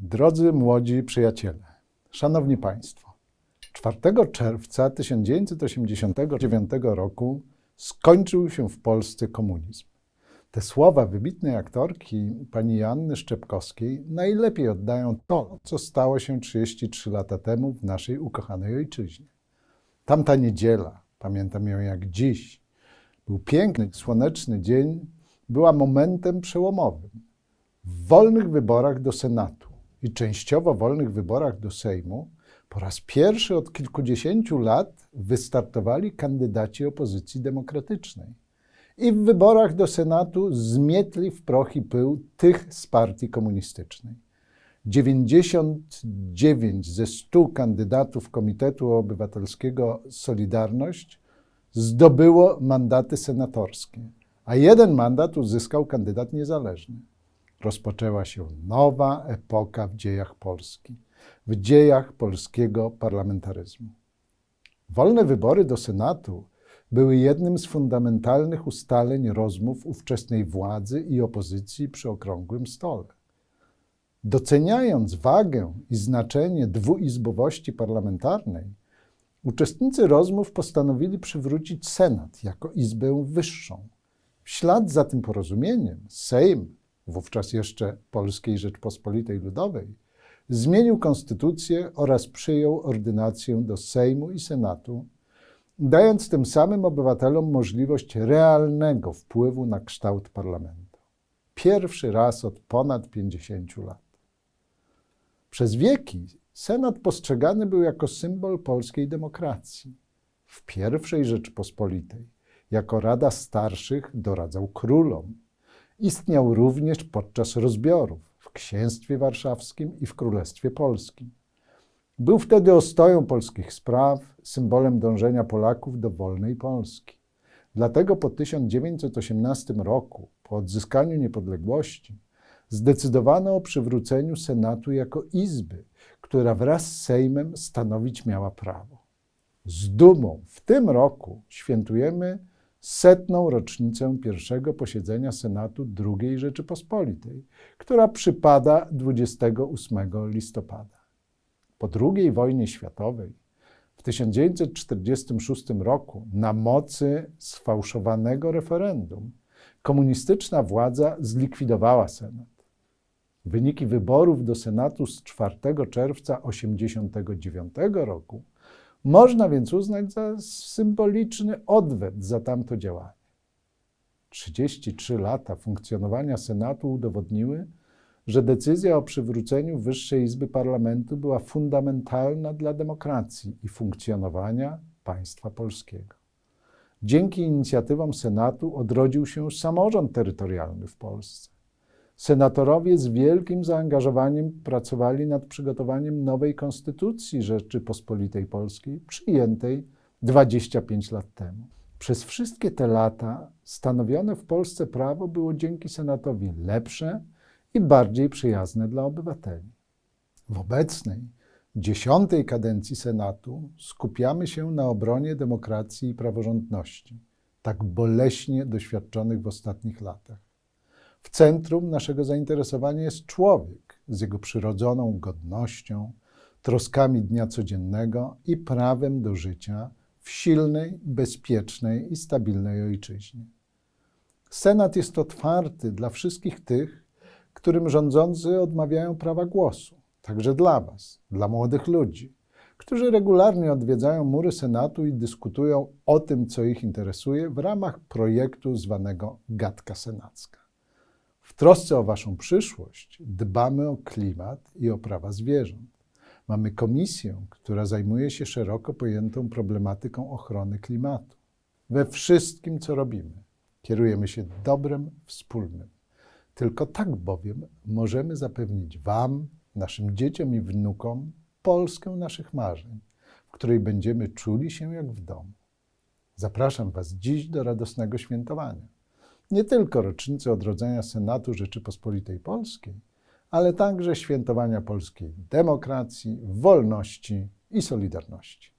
Drodzy młodzi przyjaciele, szanowni państwo, 4 czerwca 1989 roku skończył się w Polsce komunizm. Te słowa wybitnej aktorki pani Joanny Szczepkowskiej najlepiej oddają to, co stało się 33 lata temu w naszej ukochanej ojczyźnie. Tamta niedziela, pamiętam ją jak dziś, był piękny, słoneczny dzień, była momentem przełomowym. W wolnych wyborach do Senatu i częściowo wolnych wyborach do Sejmu po raz pierwszy od kilkudziesięciu lat wystartowali kandydaci opozycji demokratycznej. I w wyborach do Senatu zmietli w proch i pył tych z partii komunistycznej. 99 ze 100 kandydatów Komitetu Obywatelskiego Solidarność zdobyło mandaty senatorskie, a jeden mandat uzyskał kandydat niezależny. Rozpoczęła się nowa epoka w dziejach Polski, w dziejach polskiego parlamentaryzmu. Wolne wybory do Senatu były jednym z fundamentalnych ustaleń rozmów ówczesnej władzy i opozycji przy okrągłym stole. Doceniając wagę i znaczenie dwuizbowości parlamentarnej, uczestnicy rozmów postanowili przywrócić Senat jako izbę wyższą. W ślad za tym porozumieniem Sejm, wówczas jeszcze Polskiej Rzeczpospolitej Ludowej, zmienił konstytucję oraz przyjął ordynację do Sejmu i Senatu, dając tym samym obywatelom możliwość realnego wpływu na kształt parlamentu. Pierwszy raz od ponad 50 lat. Przez wieki Senat postrzegany był jako symbol polskiej demokracji. W pierwszej Rzeczypospolitej, jako Rada Starszych, doradzał królom. Istniał również podczas rozbiorów w Księstwie Warszawskim i w Królestwie Polskim. Był wtedy ostoją polskich spraw, symbolem dążenia Polaków do wolnej Polski. Dlatego po 1918 roku, po odzyskaniu niepodległości, zdecydowano o przywróceniu Senatu jako izby, która wraz z Sejmem stanowić miała prawo. Z dumą w tym roku świętujemy setną rocznicę pierwszego posiedzenia Senatu II Rzeczypospolitej, która przypada 28 listopada. Po II wojnie światowej w 1946 roku na mocy sfałszowanego referendum komunistyczna władza zlikwidowała Senat. Wyniki wyborów do Senatu z 4 czerwca 1989 roku można więc uznać za symboliczny odwet za tamto działanie. 33 lata funkcjonowania Senatu udowodniły, że decyzja o przywróceniu Wyższej Izby Parlamentu była fundamentalna dla demokracji i funkcjonowania państwa polskiego. Dzięki inicjatywom Senatu odrodził się samorząd terytorialny w Polsce. Senatorowie z wielkim zaangażowaniem pracowali nad przygotowaniem nowej konstytucji Rzeczypospolitej Polskiej, przyjętej 25 lat temu. Przez wszystkie te lata stanowione w Polsce prawo było dzięki Senatowi lepsze i bardziej przyjazne dla obywateli. W obecnej, dziesiątej kadencji Senatu skupiamy się na obronie demokracji i praworządności, tak boleśnie doświadczonych w ostatnich latach. W centrum naszego zainteresowania jest człowiek z jego przyrodzoną godnością, troskami dnia codziennego i prawem do życia w silnej, bezpiecznej i stabilnej ojczyźnie. Senat jest otwarty dla wszystkich tych, którym rządzący odmawiają prawa głosu, także dla Was, dla młodych ludzi, którzy regularnie odwiedzają mury Senatu i dyskutują o tym, co ich interesuje w ramach projektu zwanego Gadka Senacka. W trosce o Waszą przyszłość dbamy o klimat i o prawa zwierząt. Mamy komisję, która zajmuje się szeroko pojętą problematyką ochrony klimatu. We wszystkim, co robimy, kierujemy się dobrem wspólnym. Tylko tak bowiem możemy zapewnić Wam, naszym dzieciom i wnukom Polskę naszych marzeń, w której będziemy czuli się jak w domu. Zapraszam Was dziś do radosnego świętowania nie tylko rocznicy odrodzenia Senatu Rzeczypospolitej Polskiej, ale także świętowania polskiej demokracji, wolności i solidarności.